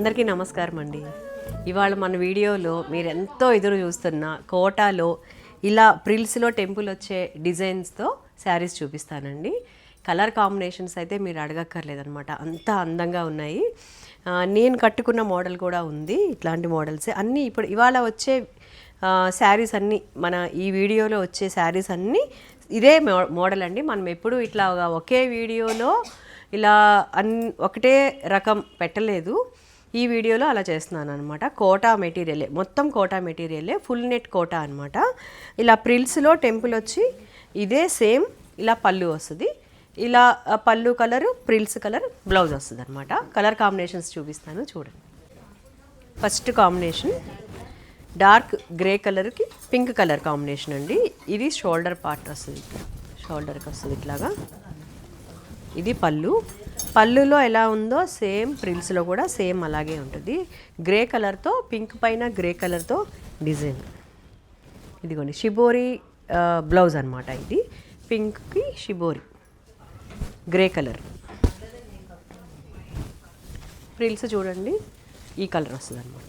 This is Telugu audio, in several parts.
అందరికీ నమస్కారం అండి. ఇవాళ మన వీడియోలో మీరు ఎంతో ఎదురు చూస్తున్న కోటాలో ఇలా ప్రిల్స్లో టెంపుల్ వచ్చే డిజైన్స్తో శారీస్ చూపిస్తానండి. కలర్ కాంబినేషన్స్ అయితే మీరు అడగక్కర్లేదనమాట అంత అందంగా ఉన్నాయి. నేను కట్టుకున్న మోడల్ కూడా ఉంది. ఇట్లాంటి మోడల్సే. అన్నీ ఇప్పుడు ఇవాళ వచ్చే శారీస్ అన్నీ మన ఈ వీడియోలో వచ్చే శారీస్ అన్నీ ఇదే మో- మోడల్ అండి. మనం ఎప్పుడు ఇట్లా ఒకే వీడియోలో ఇలా అన్ ఒకటే రకం పెట్టలేదు. ఈ వీడియోలో అలా చేస్తున్నాను అనమాట కోటా మెటీరియలే. మొత్తం కోటా మెటీరియలే. ఫుల్ నెట్ కోటా అనమాట ఇలా ప్రిల్స్లో టెంపుల్ వచ్చి ఇదే సేమ్ ఇలా పళ్ళు వస్తుంది. ఇలా పళ్ళు కలర్ ప్రిల్స్ కలర్ బ్లౌజ్ వస్తుంది అనమాట కలర్ కాంబినేషన్స్ చూపిస్తాను. చూడండి. ఫస్ట్ కాంబినేషన్ డార్క్ గ్రే కలర్కి పింక్ కలర్ కాంబినేషన్ అండి. ఇది షోల్డర్ పార్ట్ వస్తుంది. షోల్డర్కి వస్తుంది ఇట్లాగా. ఇది పళ్ళు. పళ్ళులో ఎలా ఉందో సేమ్ ప్రిల్స్లో కూడా సేమ్ అలాగే ఉంటుంది. గ్రే కలర్తో పింక్ పైన గ్రే కలర్తో డిజైన్. ఇదిగోండి షిబోరి బ్లౌజ్ అనమాట ఇది. పింక్కి షిబోరి. Grey colour. ప్రిల్స్ చూడండి ఈ కలర్ వస్తుంది అనమాట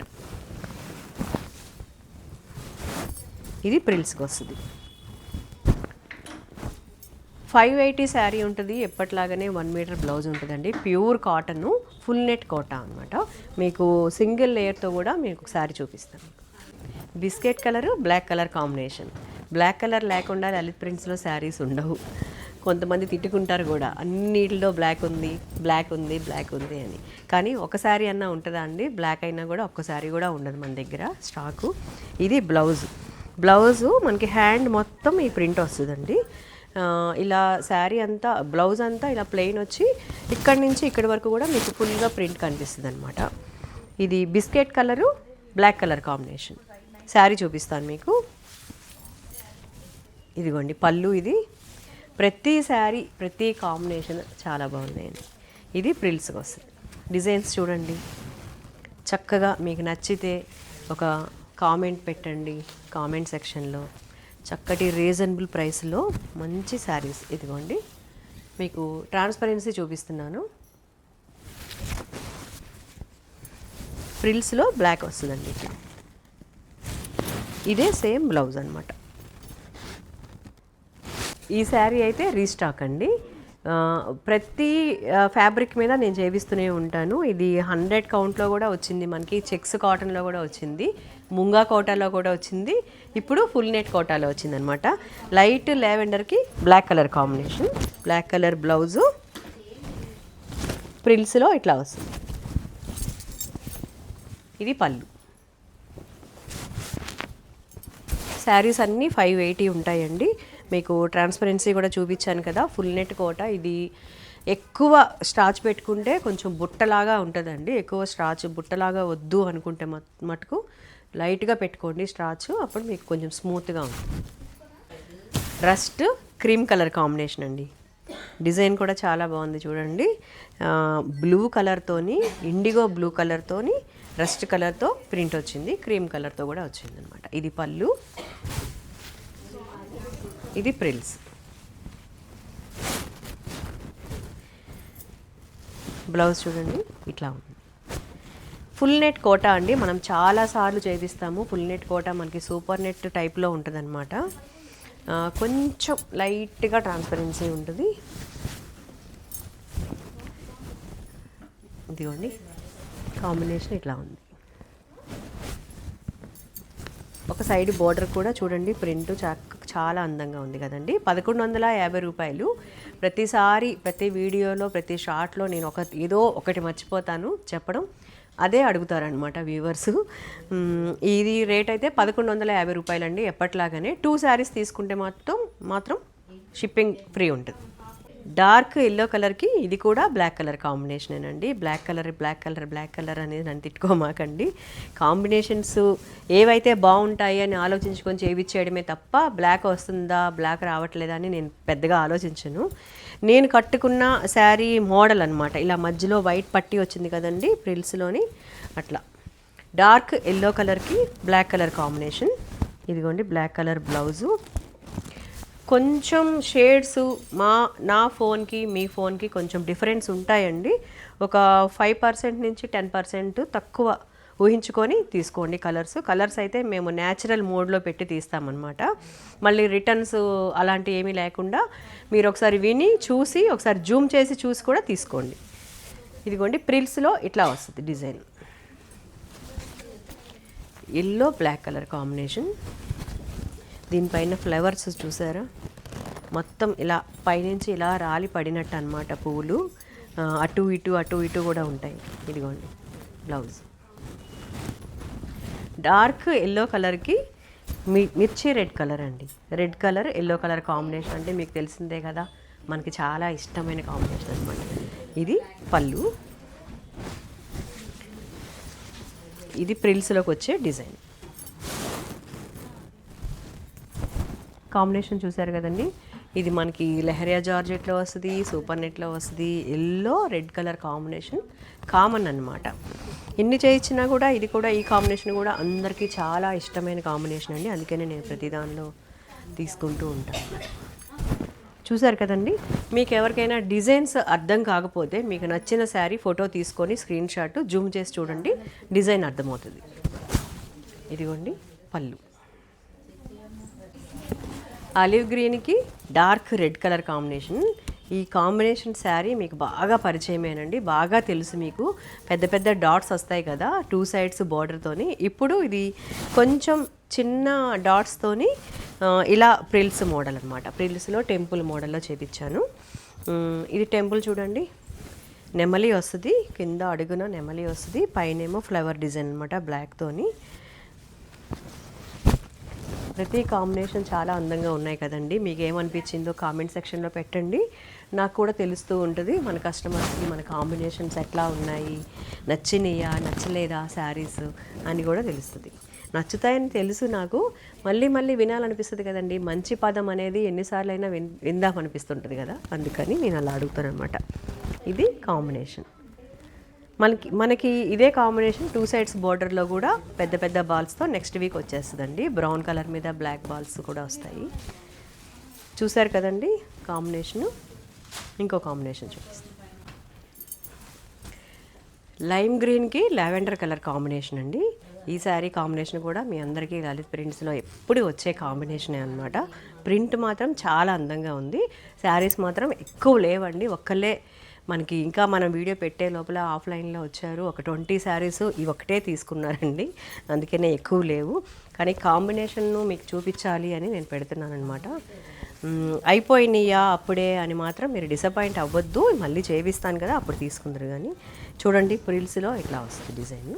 ఇది ప్రిల్స్కి వస్తుంది. ఫైవ్ ఎయిటీ శారీ ఉంటుంది. ఎప్పటిలాగానే వన్ మీటర్ బ్లౌజ్ ఉంటుందండి. Pure cotton full net Kota అనమాట మీకు సింగిల్ లేయర్తో కూడా మీకు శారీ చూపిస్తాను. Biscuit colour black colour combination. Black colour లేకుండా లలిత్ ప్రింట్స్లో శారీస్ ఉండవు. కొంతమంది తిట్టుకుంటారు కూడా అన్నిటిలో బ్లాక్ ఉంది బ్లాక్ ఉంది బ్లాక్ ఉంది అని. కానీ ఒక శారీ అన్నా ఉంటుందా అండి? బ్లాక్ అయినా కూడా ఒక్క శారీ కూడా ఉండదు మన దగ్గర స్టాకు. ఇది బ్లౌజ్. బ్లౌజు మనకి హ్యాండ్ మొత్తం ఈ ప్రింట్ వస్తుందండి. ఇలా శారీ అంతా బ్లౌజ్ అంతా ఇలా ప్లెయిన్ వచ్చి ఇక్కడి నుంచి ఇక్కడి వరకు కూడా మీకు ఫుల్గా ప్రింట్ కనిపిస్తుంది అనమాట ఇది biscuit colour black colour combination. Sari చూపిస్తాను మీకు. ఇదిగోండి పళ్ళు ఇది. ప్రతి శారీ ప్రతి కాంబినేషన్ చాలా బాగున్నాయండి. ఇది ప్రిల్స్కి వస్తుంది డిజైన్స్ చూడండి. చక్కగా మీకు నచ్చితే ఒక కామెంట్ పెట్టండి కామెంట్ సెక్షన్లో. చక్కటి రీజనబుల్ ప్రైస్లో మంచి శారీస్ ఇదిగోండి. మీకు ట్రాన్స్పరెన్సీ చూపిస్తున్నాను. ఫ్రిల్స్లో బ్లాక్ వస్తుందండి ఇదే. సేమ్ బ్లౌజ్ అనమాట ఈ శారీ అయితే రీస్టాక్ అండి. ప్రతి ఫ్యాబ్రిక్ మీద నేను చేపిస్తూనే ఉంటాను. ఇది హండ్రెడ్ కౌంట్లో కూడా వచ్చింది మనకి. చెక్స్ కాటన్లో కూడా వచ్చింది. ముంగా కోటాలో కూడా వచ్చింది. ఇప్పుడు ఫుల్ నెట్ కోటాలో వచ్చింది అనమాట light లావెండర్కి black colour combination black colour blouse ప్రిల్స్లో ఇట్లా వస్తుంది. ఇది పళ్ళు. శారీస్ అన్నీ ఫైవ్ ఎయిటీ ఉంటాయండి. మీకు ట్రాన్స్పరెన్సీ కూడా చూపించాను కదా ఫుల్ నెట్ కోట. ఇది ఎక్కువ స్టాచ్ పెట్టుకుంటే కొంచెం బుట్టలాగా ఉంటుందండి. ఎక్కువ స్టాచ్ బుట్టలాగా వద్దు అనుకుంటే మటుకు లైట్గా పెట్టుకోండి స్టాచ్ అప్పుడు మీకు కొంచెం స్మూత్గా ఉంటుంది. రస్ట్ క్రీమ్ కలర్ కాంబినేషన్ అండి. డిజైన్ కూడా చాలా బాగుంది చూడండి. బ్లూ కలర్తోని ఇండిగో బ్లూ కలర్తోని రస్ట్ కలర్తో ప్రింట్ వచ్చింది. క్రీమ్ కలర్తో కూడా వచ్చింది అనమాట ఇది పళ్ళు. ఇది ప్రిల్స్. బ్లౌజ్ చూడండి ఇట్లా ఉంది. ఫుల్ నెట్ కోటా అండి మనం చాలా సార్లు చేపిస్తాము. ఫుల్ నెట్ కోట మనకి సూపర్ నెట్ టైప్లో ఉంటుందన్నమాట. కొంచెం లైట్గా ట్రాన్స్పరెన్సీ ఉంటుంది. ఇదిగోండి కాంబినేషన్ ఇట్లా ఉంది. ఒక సైడ్ బోర్డర్ కూడా చూడండి ప్రింట్ చాలా అందంగా ఉంది కదండి. పదకొండు వందల యాభై రూపాయలు. ప్రతిసారి ప్రతి వీడియోలో ప్రతి షార్ట్లో నేను ఒక ఏదో ఒకటి మర్చిపోతాను చెప్పడం. అదే అడుగుతారనమాట వ్యూవర్స్. ఇది రేట్ అయితే పదకొండు వందల యాభై రూపాయలండి ఎప్పట్లాగానే. టూ శారీస్ తీసుకుంటే మాత్రం మాత్రం షిప్పింగ్ ఫ్రీ ఉంటుంది. డార్క్ ఎల్లో కలర్కి ఇది కూడా బ్లాక్ కలర్ కాంబినేషన్ అండి black colour black colour black colour అనేది నన్ను తిట్టుకోమాకండి. కాంబినేషన్స్ ఏవైతే బాగుంటాయి అని ఆలోచించుకొని చేయించేయడమే తప్ప బ్లాక్ వస్తుందా బ్లాక్ రావట్లేదా అని నేను పెద్దగా ఆలోచించను. నేను కట్టుకున్న శారీ మోడల్ అనమాట ఇలా మధ్యలో వైట్ పట్టి వచ్చింది కదండి ప్రిల్స్లోని అట్లా. డార్క్ ఎల్లో కలర్కి బ్లాక్ కలర్ కాంబినేషన్. ఇదిగోండి బ్లాక్ కలర్ బ్లౌజు. కొంచెం షేడ్స్ మా నా ఫోన్కి మీ ఫోన్కి కొంచెం డిఫరెన్స్ ఉంటాయండి. ఒక ఫైవ్ పర్సెంట్ నుంచి టెన్ పర్సెంట్ తక్కువ ఊహించుకొని తీసుకోండి కలర్స్. కలర్స్ అయితే మేము న్యాచురల్ మోడ్లో పెట్టి తీస్తామన్నమాట. మళ్ళీ రిటర్న్స్ అలాంటివి ఏమీ లేకుండా మీరు ఒకసారి విని చూసి ఒకసారి జూమ్ చేసి చూసి కూడా తీసుకోండి. ఇదిగోండి ప్రిల్స్లో ఇట్లా వస్తుంది design. Yellow black colour combination. దీనిపైన ఫ్లవర్స్ చూసారా? మొత్తం ఇలా పైనుంచి ఇలా రాలి పడినట్టు అనమాట పువ్వులు అటు ఇటు అటు ఇటు కూడా ఉంటాయి. ఇదిగోండి బ్లౌజ్. డార్క్ ఎల్లో కలర్కి మీ మిర్చి రెడ్ కలర్ అండి. Red colour yellow colour combination అంటే మీకు తెలిసిందే కదా మనకి చాలా ఇష్టమైన కాంబినేషన్ అనమాట ఇది పళ్ళు. ఇది ప్రిల్స్లోకి వచ్చే డిజైన్. కాంబినేషన్ చూసారు కదండి. ఇది మనకి లెహరియా జార్జెట్లో వస్తుంది సూపర్ నెట్లో వస్తుంది yellow red colour combination common అన్నమాట. ఎన్ని చేయించినా కూడా ఇది కూడా ఈ కాంబినేషన్ కూడా అందరికీ చాలా ఇష్టమైన కాంబినేషన్ అండి. అందుకనే నేను ప్రతి దానిలో తీసుకుంటూ ఉంటాను. చూసారు కదండి మీకు ఎవరికైనా డిజైన్స్ అర్థం కాకపోతే మీకు నచ్చిన శారీ ఫోటో తీసుకొని స్క్రీన్ షాట్ జూమ్ చేసి చూడండి డిజైన్ అర్థమవుతుంది. ఇదిగోండి పళ్ళు. ఆలివ్ గ్రీన్కి డార్క్ రెడ్ కలర్ కాంబినేషన్. ఈ కాంబినేషన్ శారీ మీకు బాగా పరిచయమేనండి. బాగా తెలుసు మీకు. పెద్ద పెద్ద డాట్స్ వస్తాయి కదా టూ సైడ్స్ బార్డర్తోని ఇప్పుడు ఇది కొంచెం చిన్న డాట్స్తోని ఇలా ప్రిల్స్ మోడల్ అనమాట ప్రిల్స్లో టెంపుల్ మోడల్లో చేపించాను ఇది టెంపుల్ చూడండి. నెమలి వస్తుంది. కింద అడుగున నెమలి వస్తుంది. పైనేమో ఫ్లవర్ డిజైన్ అనమాట బ్లాక్తోని ప్రతి కాంబినేషన్ చాలా అందంగా ఉన్నాయి కదండి. మీకు ఏమనిపించిందో కామెంట్ సెక్షన్లో పెట్టండి. నాకు కూడా తెలుస్తూ ఉంటుంది. మన కస్టమర్స్కి మన కాంబినేషన్స్ ఎట్లా ఉన్నాయి నచ్చినాయా నచ్చలేదా శారీస్ అని కూడా తెలుస్తుంది. నచ్చుతాయని తెలుసు నాకు. మళ్ళీ మళ్ళీ వినాలనిపిస్తుంది కదండి. మంచి పదం అనేది ఎన్నిసార్లు అయినా విన్ విందామనిపిస్తుంటుంది కదా. అందుకని నేను అలా అడుగుతాను అనమాట ఇది కాంబినేషన్. మనకి మనకి ఇదే కాంబినేషన్ టూ సైడ్స్ బార్డర్లో కూడా పెద్ద పెద్ద బాల్స్తో నెక్స్ట్ వీక్ వచ్చేస్తుందండి. బ్రౌన్ కలర్ మీద బ్లాక్ బాల్స్ కూడా వస్తాయి. చూసారు కదండి కాంబినేషను ఇంకో కాంబినేషన్ చూపిస్తాను. లైమ్ గ్రీన్కి లావెండర్ కలర్ కాంబినేషన్ అండి. ఈ శారీ కాంబినేషన్ కూడా మీ అందరికీ లలిత్ ప్రింట్స్లో ఎప్పుడు వచ్చే కాంబినేషనే అనమాట ప్రింట్ మాత్రం చాలా అందంగా ఉంది. శారీస్ మాత్రం ఎక్కువ లేవండి. ఒక్కలే మనకి ఇంకా మనం వీడియో పెట్టే లోపల ఆఫ్లైన్లో వచ్చారు. ఒక ట్వంటీ శారీస్ ఇవి ఒకటే తీసుకున్నారండి. అందుకనే ఎక్కువ లేవు. కానీ కాంబినేషన్ను మీకు చూపించాలి అని నేను పెడుతున్నాను అనమాట అయిపోయినాయా అప్పుడే అని మాత్రం మీరు డిసప్పాయింట్ అవ్వద్దు. మళ్ళీ చేయిస్తాను కదా అప్పుడు తీసుకుందరు కానీ. చూడండి ప్రిల్స్లో ఇట్లా వస్తుంది డిజైన్.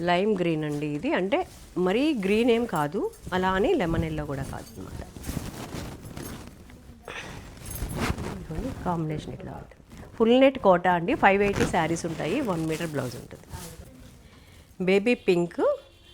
లైమ్ గ్రీన్ అండి ఇది. అంటే మరీ గ్రీన్ ఏం కాదు. అలా అని లెమన్ ఎల్లో కూడా కాదు అనమాట చూడండి కాంబినేషన్ ఇట్లా ఉంటుంది ఫుల్ నెట్ కోటా అండి. ఫైవ్ ఎయిటీ శారీస్ ఉంటాయి. వన్ మీటర్ బ్లౌజ్ ఉంటుంది. బేబీ పింక్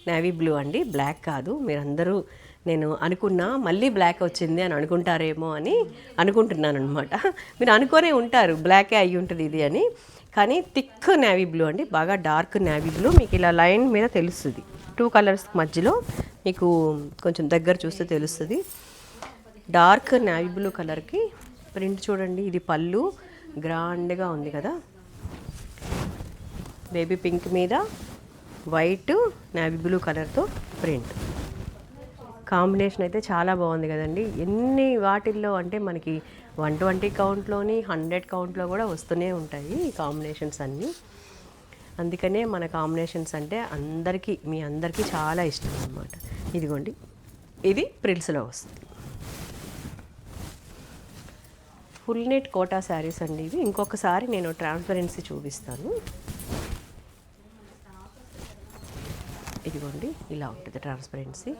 నేవీ బ్లూ అండి. బ్లాక్ కాదు. మీరందరూ నేను అనుకున్నా మళ్ళీ బ్లాక్ వచ్చింది అని అనుకుంటారేమో అని అనుకుంటున్నాను అనమాట మీరు అనుకోనే ఉంటారు. బ్లాకే అయ్యి ఉంటుంది ఇది అని. కానీ థిక్ నేవీ బ్లూ అండి. బాగా డార్క్ నేవీ బ్లూ. మీకు ఇలా లైన్ మీద తెలుస్తుంది. టూ కలర్స్ మధ్యలో మీకు కొంచెం దగ్గర చూస్తే తెలుస్తుంది. డార్క్ నేవీ బ్లూ కలర్కి ప్రింట్ చూడండి ఇది పళ్ళు. గ్రాండ్గా ఉంది కదా. బేబీ పింక్ మీద వైట్ నేవీ బ్లూ కలర్తో ప్రింట్. కాంబినేషన్ అయితే చాలా బాగుంది కదండి. ఎన్ని వాటిల్లో అంటే మనకి వన్ ట్వంటీ కౌంట్లోని హండ్రెడ్ కౌంట్లో కూడా వస్తూనే ఉంటాయి ఈ కాంబినేషన్స్ అన్నీ. అందుకనే మన కాంబినేషన్స్ అంటే అందరికీ మీ అందరికీ చాలా ఇష్టం అన్నమాట. ఇదిగోండి. ఇది ప్రిల్స్లో వస్తుంది. ఫుల్ నెట్ కోటా శారీస్ అండి ఇవి. ఇంకొకసారి నేను ట్రాన్స్పరెన్సీ చూపిస్తాను. ఇదిగోండి ఇలా ఉంటుంది ట్రాన్స్పరెన్సీ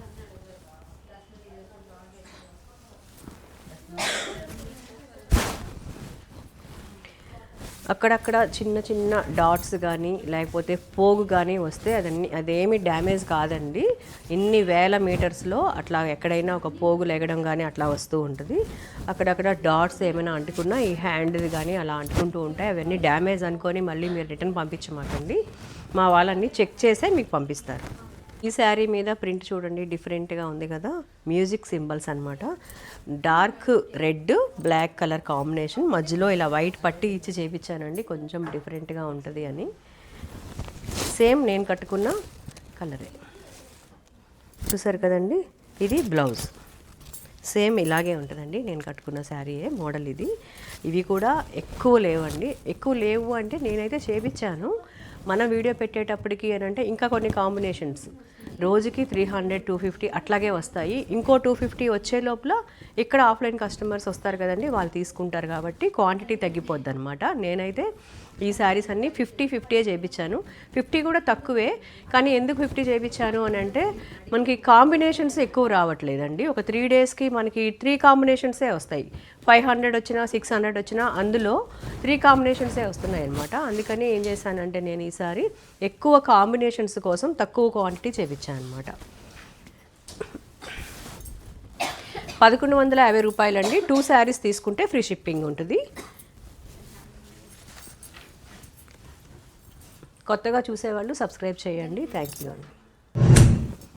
అక్కడక్కడ చిన్న చిన్న డాట్స్ కానీ లేకపోతే పోగు కానీ వస్తే అదన్ని అదేమి డ్యామేజ్ కాదండి. ఇన్ని వేల మీటర్స్లో అట్లా ఎక్కడైనా ఒక పోగు లెగడం కానీ అట్లా వస్తూ ఉంటుంది. అక్కడక్కడ డాట్స్ ఏమైనా అంటుకున్నా ఈ హ్యాండ్ది కానీ అలా అంటుకుంటూ ఉంటాయి అవన్నీ డ్యామేజ్ అనుకొని మళ్ళీ మీరు రిటర్న్ పంపించమాకండి. మా వాళ్ళని చెక్ చేసే మీకు పంపిస్తారు. ఈ శారీ మీద ప్రింట్ చూడండి డిఫరెంట్గా ఉంది కదా. మ్యూజిక్ సింబల్స్ అన్నమాట. Dark red black colour combination మధ్యలో ఇలా వైట్ పట్టి ఇచ్చి చేపించానండి. కొంచెం డిఫరెంట్గా ఉంటుంది అని. సేమ్ నేను కట్టుకున్న కలరే చూసారు కదండి? ఇది బ్లౌజ్ సేమ్ ఇలాగే ఉంటుందండి. నేను కట్టుకున్న శారీయే మోడల్ ఇది. ఇవి కూడా ఎక్కువ లేవండి. ఎక్కువ లేవు అంటే నేనైతే చేపించాను. మన వీడియో పెట్టేటప్పటికి అని అంటే ఇంకా కొన్ని కాంబినేషన్స్. రోజుకి త్రీ హండ్రెడ్ టూ ఫిఫ్టీ అట్లాగే వస్తాయి. ఇంకో టూ ఫిఫ్టీ వచ్చే లోపల ఇక్కడ ఆఫ్లైన్ కస్టమర్స్ వస్తారు కదండి వాళ్ళు తీసుకుంటారు కాబట్టి క్వాంటిటీ తగ్గిపోద్ది అనమాట నేనైతే ఈ శారీస్ అన్నీ ఫిఫ్టీ ఫిఫ్టీయే చేయించాను ఫిఫ్టీ కూడా తక్కువే కానీ ఎందుకు ఫిఫ్టీ చేయించాను అని అంటే మనకి కాంబినేషన్స్ ఎక్కువ రావట్లేదండి. ఒక త్రీ డేస్కి మనకి త్రీ కాంబినేషన్సే వస్తాయి. ఫైవ్ హండ్రెడ్ వచ్చినా సిక్స్ హండ్రెడ్ వచ్చినా అందులో త్రీ కాంబినేషన్సే వస్తున్నాయి అనమాట అందుకని ఏం చేశానంటే నేను ఈసారి ఎక్కువ కాంబినేషన్స్ కోసం తక్కువ క్వాంటిటీ చేపించాను అనమాట పదకొండు వందల యాభై రూపాయలండి. టూ శారీస్ తీసుకుంటే ఫ్రీ షిప్పింగ్ ఉంటుంది. కొత్తగా చూసేవాళ్ళు సబ్స్క్రైబ్ చేయండి. థ్యాంక్ యూ అండి.